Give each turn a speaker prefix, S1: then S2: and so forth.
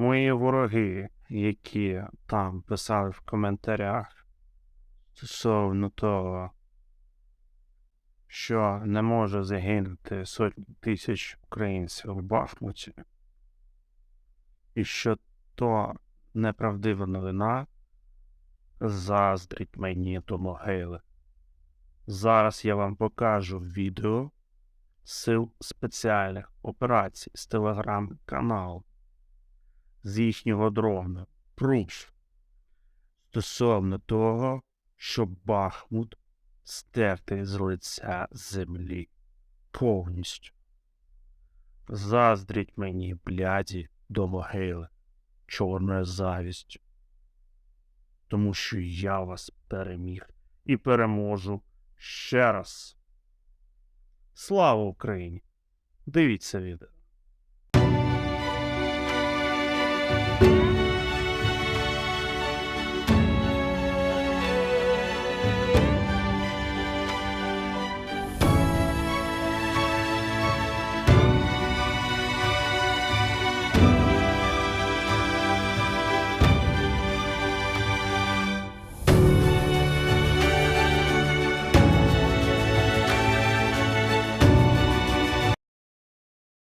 S1: Мої вороги, які там писали в коментарях стосовно того, що не може загинути сотні тисяч українців в Бахмуті, і що то неправдива новина, заздріть мені до могили. Зараз я вам покажу відео сил спеціальних операцій з телеграм-каналу з їхнього дрона. Пруф стосовно того, що Бахмут стертий з лиця землі повністю. Заздріть мені, бляді, до могили чорною завістю. Тому що я вас переміг і переможу ще раз. Слава Україні! Дивіться відео.